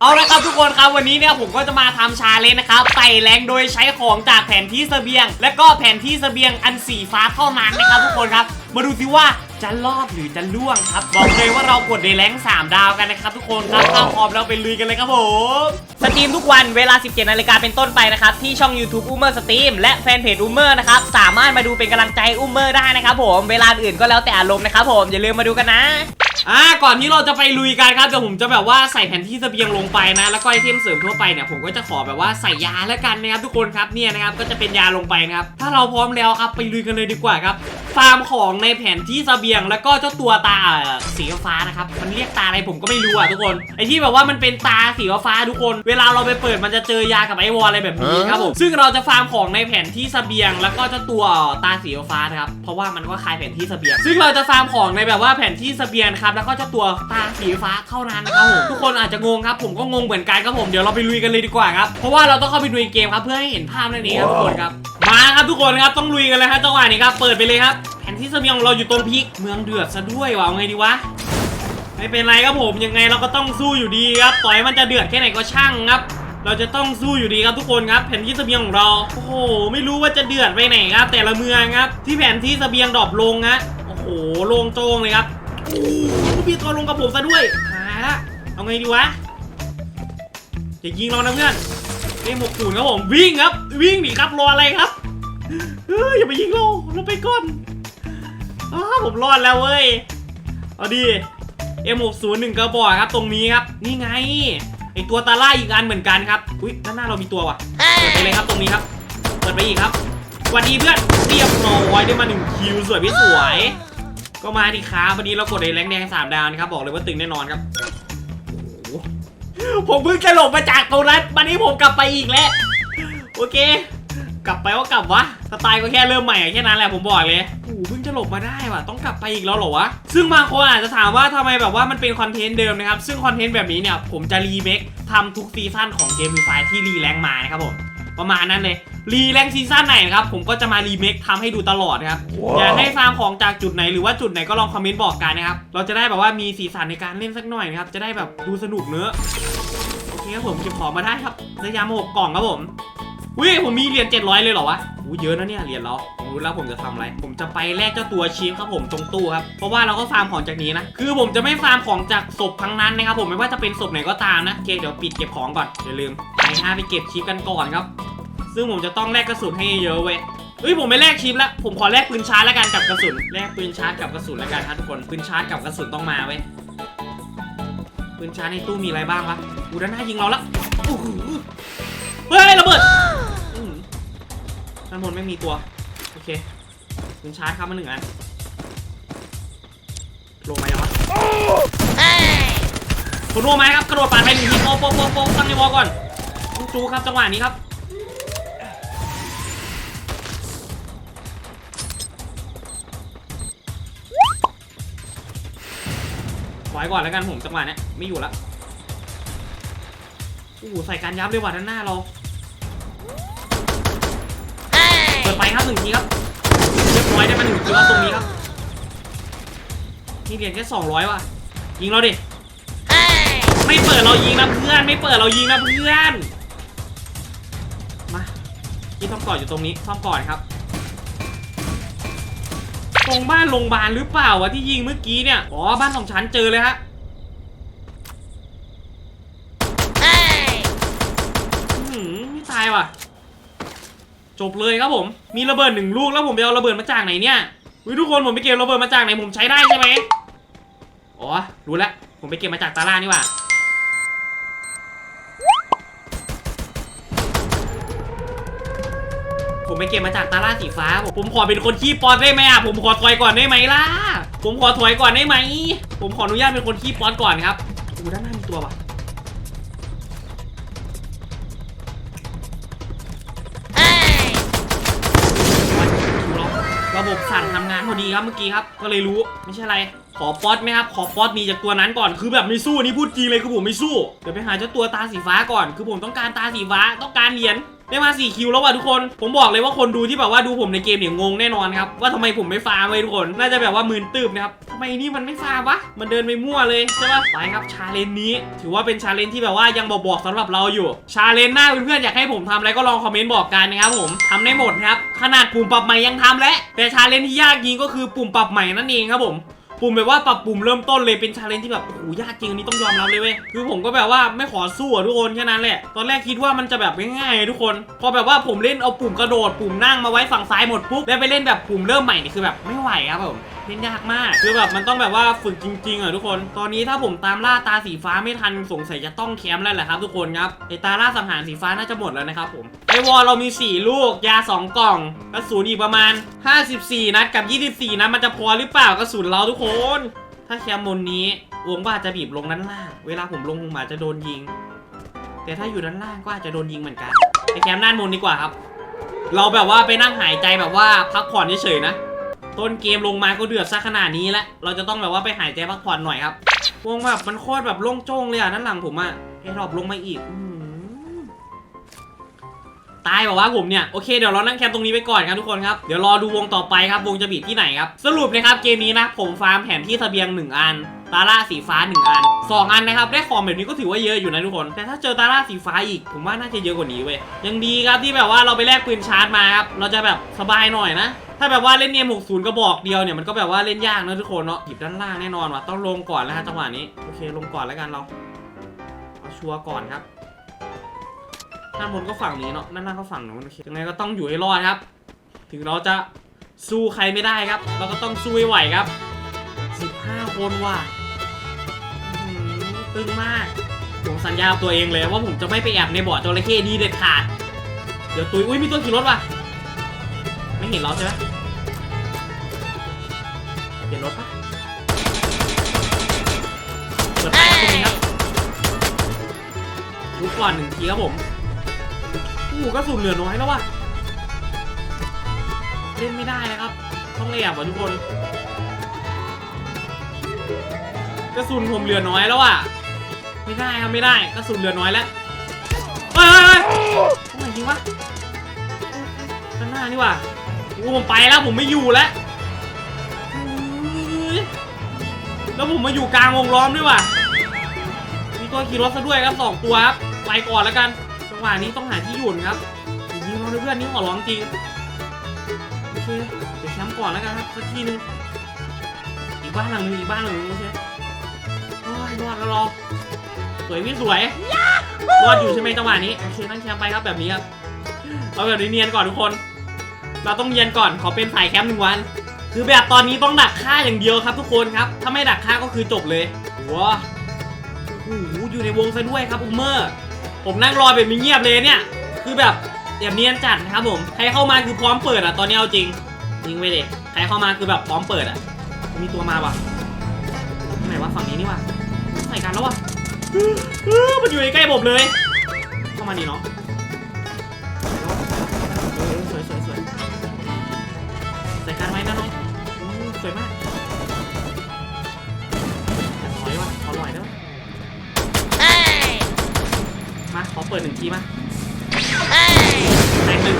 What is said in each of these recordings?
เอาละครับทุกคนครับวันนี้เนี่ยผมก็จะมาทำชาเลนจ์นะครับไต่แรงโดยใช้ของจากแผนที่เสบียง และก็แผนที่เสบียงอันสีฟ้าเท่านั้นนะครับทุกคนครับ มาดูสิว่าจะรอดหรือจะล่วงครับ บอกเลยว่าเรากดในแรง3 ดาวกันนะครับทุกคนครับถ้าพร้อมเราไปลุยกันเลยครับผมสตรีมทุกวันเวลา 17นาฬิกาเป็นต้นไปนะครับ ที่ช่อง YouTube อุ้มเมอร์สตรีมและแฟนเพจอุ้มเมอร์นะครับ สามารถมาดูเป็นกำลังใจให้อุ้มเมอร์ได้นะครับผมเวลาอื่นก็แล้วแต่อารมณ์นะครับผมอย่าลืมมาดูกันนะ อ่าก่อนที่เราจะไปลุยกันครับเดี๋ยวผมจะแบบว่าใส่แผนที่เสบียงลงไปนะ แล้วก็ไอเทมเสริมทั่วไปเนี่ยผมก็จะขอแบบว่าใส่ยาแล้วกันนะครับทุกคนครับเนี่ยนะครับก็จะเป็นยาลงไปนะครับถ้าเราพร้อมแล้วครับไปลุยกันเลยดีกว่าครับ ฟาร์มของในแผนที่เสบียง แล้วก็เจ้าตัวตาสีฟ้านะครับมันเรียกตาอะไรผมก็ไม่รู้อะทุกคนไอที่แบบว่ามันเป็นตาสีฟ้าทุกคน เวลาเราไปเปิดมันจะเจอยากับไอวอลอะไรแบบนี้ครับผมซึ่งเราจะฟาร์มของในแผนที่เสบียง แล้วก็เจ้าตัวตาสีฟ้านะครับเพราะว่ามันก็คล้ายแผนที่เสบียง ซึ่งเราจะฟาร์มของในแบบว่าแผนที่เสบียงนะครับแล้วก็เจ้าตัวตาสีฟ้าเท่านั้นนะครับผมทุกคนอาจจะงงครับผมก็งงเหมือนกันครับผมเดี๋ยวเราไปลุยกันเลยดีกว่าครับเพราะว่าเราต้องเข้าไปดูในเกมครับเพื่อให้เห็นภาพนั่นเองครับทุกคนครับ มาครับทุกคนครับต้องลุยกันเลยครับจังหวะนี้ครับเปิดไปเลยครับแผนที่เสบียงเราอยู่ตรงพีคเมืองเดือดซะด้วยว่ะเอาไงดีวะไม่เป็นไรครับผมยังไงเราก็ต้องสู้อยู่ดีครับต่อยมันจะเดือดแค่ไหนก็ช่างครับ เราจะต้องสู้อยู่ดีครับทุกคนครับ แผนที่เสบียงของเราโอ้โหไม่รู้ว่าจะเดือดไปไหนครับ แต่ละเมืองครับ ที่แผนที่เสบียงดรอปลงฮะโอ้โหลงโจงเลยครับโอ้โหพี่ตัวลงกับผมซะด้วยหายละเอาไงดีวะอย่ายิงเรานะเพื่อน เอ้หมกศูนย์ครับผมวิ่งครับ วิ่งหนีครับรออะไรครับเฮ้ยอย่าไปยิงเราเราไปก่อนอ้าผมรอดแล้วเว้ยเอาดี M601 กระบอกครับ ตรงนี้ครับ นี่ไงไอตัวตาล่าอีกอันเหมือนกันครับอุ้ยด้านหน้าเรามีตัวว่ะเปิดไปเลยครับตรงนี้ครับเปิดไปอีกครับสวัสดีเพื่อนเรียบร้อยได้มาหนึ่งคิวสวยพี่สวย ก็มาดิครับวันนี้เรากดในแรงแดงสามดาวนะครับบอกเลยว่าตึงแน่นอนครับโอ้โผมเพิ่งจะหลบมาจากตรงนั้นวันนี้ผมกลับไปอีกแล้ว โอเค กลับไปก็กลับวะ สไตล์ก็แค่เริ่มใหม่อะแค่นั้นแหละผมบอกเลยโอ้โหเพิ่งจะหลบมาได้ว่ะ ต้องกลับไปอีกแล้วเหรอวะ ซึ่งบางคนอาจจะถามว่าทำไมแบบว่ามันเป็นคอนเทนต์เดิมนะครับ ซึ่งคอนเทนต์แบบนี้เนี่ยผมจะรีเมคทำทุกซีซั่นของเกมฟรีไฟที่รีแรงมานะครับผม ประมาณนั้นเลยรีแรงซีซั่นไหนนะครับผมก็จะมารีเมคทำให้ดูตลอดนะครับอยากให้ฟาร์มของจากจุดไหนหรือว่าจุดไหนก็ลองคอมเมนต์บอกกันนะครับ เราจะได้แบบว่ามีสีสันในการเล่นสักหน่อยนะครับ จะได้แบบดูสนุกเนื้อะโอ เคครับผมเก็บของมาได้ครับระยะมาหกกล่องครับผมอุ้ยผมมีเหรียญ700 เลยเหรอวะอู้เยอะนะเนี่ยเหรียญเราผมรู้แล้วผมจะทำอะไร ผมจะไปแลกเจ้าตัวชีฟครับผมตรงตู้ครับ เพราะว่าเราก็ฟาร์มของจากนี้นะ คือผมจะไม่ฟาร์มของจากศพทั้งนั้นนะครับผมไม่ว่าจะเป็นศพไหนก็ตามนะโอเคเดี๋ยวปิดเก็บของก่อนอย่าลืมไปห้าไปเก็บชีฟกันก่อนครับ ซึ่งผมจะต้องแลกกระสุนให้เยอะเว้ยเฮ้ยผมไม่แลกชิปแล้วผมขอแลกปืนชาร์จแล้วกันกับกระสุนแลกปืนชาร์จกับกระสุนแล้วกันครับทุกคนปืนชาร์จกับกระสุนต้องมาเว้ย ปืนชาร์จในตู้มีอะไรบ้างวะอูด้านหน้ายิงเราแล้วโอ้โหเฮ้ยระเบิดอื้อหือด้านบนไม่มีตัว โอเคปืนชาร์จครับมาหนึ่งอันลงมายังวะคนรัวไหมครับกระโดดปาดไปหนึ่งทีโป๊ะโป๊ะโป๊ะโป๊ะตั้งในวอลก่อนต้องจูครับจังหวะนี้ครับ ถอยก่อนแล้วกันผมจังหวะเนี้ยไม่อยู่ละโอ้โหใส่การยับเลยว่ะด้านหน้าเราเปิดไปครับหนึ่งทีครับเรียบร้อยได้มาหนึ่งทีครับตรงนี้ครับนี่เหรียญแค่สองร้อยว่ะยิงเราดิไม่เปิดเรายิงนะเพื่อน ไม่เปิดเรายิงนะเพื่อน มาที่ซ่อมก่อนอยู่ตรงนี้ซ่อมก่อนครับ ตรงบ้านโรงพยาบาลหรือเปล่าวะที่ยิงเมื่อกี้เนี่ย อ๋อ บ้านสองชั้นเจอเลยฮะอื้อหือไม่ตายว่ะ จบเลยครับผม มีระเบิดหนึ่งลูกแล้วผมไปเอาระเบิดมาจากไหนเนี่ยวิทุกคนผมไปเก็บระเบิดมาจากไหนผมใช้ได้ใช่ไหมอ๋อ รู้แล้ว ผมไปเก็บมาจากตาล่านี่ว่า ผมไปเก็บมาจากตาล่าสีฟ้าผมผมขอเป็นคนขี้ปอนได้ไหมอะ ผมขอถอยก่อนได้ไหมล่ะ ผมขอถอยก่อนได้ไหม ผมขออนุญาตเป็นคนขี้ปอนก่อนครับอู้ด้านหน้ามีตัวว่ะระบบสั่นทำงานพอดีครับเมื่อกี้ครับ ก็เลยรู้ไม่ใช่อะไร ขอป๊อตไหมครับ ขอป๊อตมีจากตัวนั้นก่อน คือแบบไม่สู้นี่พูดจริงเลยคือผมไม่สู้ เดี๋ยวไปหาเจ้าตัวตาสีฟ้าก่อน คือผมต้องการตาสีฟ้าต้องการเหรียญ ได้มา 4 คิวแล้วว่ะทุกคน ผมบอกเลยว่าคนดูที่แบบว่าดูผมในเกมเนี่ยงงแน่นอนครับ ว่าทำไมผมไม่ฟาร์มเลยทุกคน น่าจะแบบว่ามืนตืบนะครับทำไมนี่มันไม่ฟาร์มวะ มันเดินไปมั่วเลยใช่ปะไปครับชาเลนจ์นี้ ถือว่าเป็นชาเลนจ์ที่แบบว่ายังบอกๆสำหรับเราอยู่ ชาเลนจ์หน้าเพื่อนๆอยากให้ผมทำอะไรก็ลองคอมเมนต์บอกกันนะครับผมทำได้หมดครับ ขนาดปุ่มปรับใหม่ยังทำแล้วแต่ชาเลนจ์ที่ยากจริงก็คือปุ่มปรับใหม่นั่นเองครับผม ปุ่มแบบว่าปรับปุ่มเริ่มต้นเลยเป็นชาเลนจ์ที่แบบโอ้โหยากจริงอันนี้ต้องยอมรับเลยเว้ยคือผมก็แบบว่าไม่ขอสู้อะทุกคนแค่นั้นแหละตอนแรกคิดว่ามันจะแบบง่ายๆทุกคน พอแบบว่าผมเล่นเอาปุ่มกระโดดปุ่มนั่งมาไว้ฝั่งซ้ายหมดปุ๊บแล้วไปเล่นแบบปุ่มเริ่มใหม่นี่คือแบบไม่ไหวครับผม เล่นยากมาก คือแบบมันต้องแบบว่าฝึกจริงๆอะทุกคน ตอนนี้ถ้าผมตามล่าตาสีฟ้าไม่ทันสงสัยจะต้องแคมป์แล้วแหละครับทุกคนครับไอตาล่าสังหารสีฟ้าน่าจะหมดแล้วนะครับผมไอวอลเรามี 4 ลูกยา 2 กล่องกระสุนอีกประมาณ 54 นัดกับ 24 นัดมันจะพอหรือเปล่ากระสุนเราทุกคน ถ้าแคมป์บนนี้วงก็อาจจะบีบลงด้านล่าง เวลาผมลงผมอาจจะโดนยิง แต่ถ้าอยู่ด้านล่างก็อาจจะโดนยิงเหมือนกันไปแคมป์ด้านบนดีกว่าครับ เราแบบว่าไปนั่งหายใจแบบว่าพักผ่อนเฉยๆนะ ต้นเกมลงมาก็เดือดซะขนาดนี้แล้วเราจะต้องแบบว่าไปหายใจพักผ่อนหน่อยครับวงแบบมันโคตรแบบโล่งโจ้งเลยอะด้านหลังผมอะเอรอบลงมาอีกตายแบบว่าผมเนี่ย โอเคเดี๋ยวเรานั่งแคมป์ตรงนี้ไปก่อนครับทุกคนครับ เดี๋ยวรอดูวงต่อไปครับ วงจะบีบที่ไหนครับ สรุปนะครับเกมนี้นะผมฟาร์มแผนที่ทะเบียง 1 อัน ตาล่าสีฟ้า 1 อัน 2 อันนะครับ ได้ของแบบนี้ก็ถือว่าเยอะอยู่นะทุกคน แต่ถ้าเจอตาล่าสีฟ้าอีก ผมว่าน่าจะเยอะกว่านี้เว้ยยังดีครับที่แบบว่าเราไปแลกปืนชาร์จมาครับเราจะแบบสบายหน่อยนะ ถ้าแบบว่าเล่นเนม60กระบอกเดียวเนี่ยมันก็แบบว่าเล่นยากนะทุกคนเนาะหยิบด้านล่างแน่นอนว่ะต้องลงก่อนแล้วฮะจังหวะนี้โอเคลงก่อนแล้วกันเราเอาชัวร์ก่อนครับด้านบนก็ฝั่งนี้เนาะด้านล่างก็ฝั่งนู้นโอเคยังไงก็ต้องอยู่ให้รอดครับ ถึงเราจะสู้ใครไม่ได้ครับ เราก็ต้องสู้ให้ไหวครับ 15 คนว่ะอื้อหือตึงมากผมสัญญาตัวเองเลยว่าผมจะไม่ไปแอบในบ่อจระเข้ดีเด็ดขาด เดี๋ยวตุยอุ้ยมีตัวขี่รถว่ะ ไม่เห็นเราใช่ไหมเห็นรถปะเปิดไฟครับตรงนี้ครับดูก่อนหนึ่งทีครับผมโอ้โหกระสุนเหลือน้อยแล้วว่ะเล่นไม่ได้นะครับ ต้องเรียบว่ะทุกคน กระสุนผมเหลือน้อยแล้วอะ ไม่ได้ครับไม่ได้ กระสุนเหลือน้อยแล้วเฮ้ยทำไมยิงวะด้านหน้านี่ว่ะ โอ้ผมไปแล้วผมไม่อยู่แล้วแล้วผมมาอยู่กลางวงล้อมด้วยว่ะ มีตัวขี่รถซะด้วยครับสองตัวครับไปก่อนแล้วกัน จังหวะนี้ต้องหาที่หยุดครับยิงเราด้วยเพื่อนนี่ขอร้องจริงโอเคเดี๋ยวแชมป์ก่อนแล้วกันครับสักทีนึงอีกบ้านหลังนึงอีกบ้านหลังนึงโอเคโอ้ยรอดแล้วรอสวยพี่สวยรอดอยู่ใช่ไหมจังหวะนี้โอเคนั่งแชมป์ไปครับแบบนี้ครับเอาแบบนี้เนียนก่อนทุกคน เราต้องเนียนก่อนขอเป็นสายแคมป์หนึ่งวัน คือแบบตอนนี้ต้องดักฆ่าอย่างเดียวครับทุกคนครับ ถ้าไม่ดักฆ่าก็คือจบเลยว้าโอ้โหอยู่ในวงซะด้วยครับอุมเมอร์ ผมนั่งรอแบบเงียบเลยเนี่ย คือแบบแบบเนียนจัดนะครับผม ใครเข้ามาคือพร้อมเปิดอะตอนนี้เอาจริงจริงไปเด็ใครเข้ามาคือแบบพร้อมเปิดอะ มีตัวมาว่ะไหนวะฝั่งนี้นี่วะใส่กันแล้วว่ะอื้ออมันอยู่ใกล้ผมเลย เข้ามาดีเนาะ ใส่กันไว้นะน้องอื้อสวยมากขอลอยว่ะขอลอยได้ปะมาขอเปิดหนึ่งทีมาแตกหนึ่ง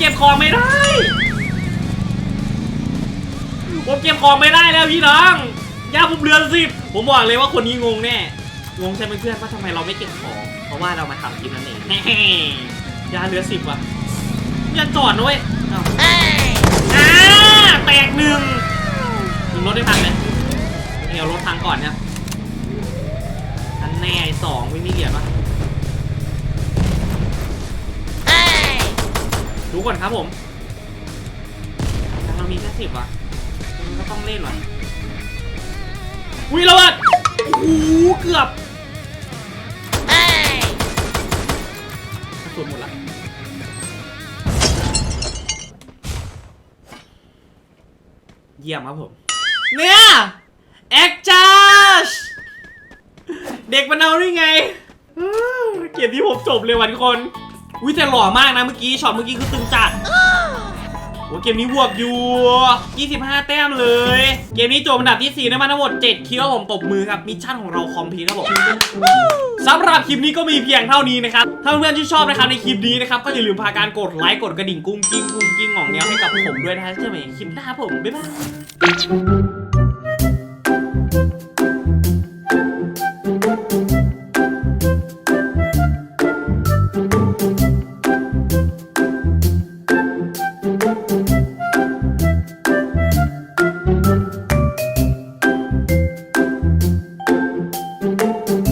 เก็บของไม่ได้ ผมเก็บของไม่ได้แล้วพี่น้องยาผมเรือนสิบผมบอกเลยว่าคนนี้งงแน่ งงใช่ไหมเพื่อนว่าทำไมเราไม่เก็บของ เพราะว่าเรามาทำคลิปนั่นเองยาเหลือสิบว่ะอย่าจอดนะเว้ยอ้าแตกหนึ่งถึงรถได้พังไหมเอารถพังก่อนครับอันแน่สองไม่มีเหรียญปะ ดูก่อนครับผมเรามีแค่สิบว่ะมันก็ต้องเล่นว่ะอุ้ยระเบิดโอ้โหเกือบกระสุนหมดละเยี่ยมครับผม เนี่ยแอคจ้าเด็กมันเอาได้ไงอื้อเกมที่ผมจบเลยวันคน วิแต่หล่อมากนะเมื่อกี้ช็อตเมื่อกี้คือตึงจัดโอ้เกมนี้บวกอยู่ 25 แต้มเลย เกมนี้จบอันดับที่ 4 ได้มาทั้งหมด 7 คิวครับผมตบมือครับ มิชชั่นของเราคอมพลีทครับผมสำหรับคลิปนี้ก็มีเพียงเท่านี้นะครับ ถ้าเพื่อนๆที่ชอบนะครับในคลิปนี้นะครับ ก็อย่าลืมพาการกดไลค์ กดกระดิ่งกุ้งกิ้งกุ้งกิ้งของเนี้ยให้กับผมด้วยนะฮะเจอกันใหม่ในคลิปหน้าครับผม บ๊ายบาย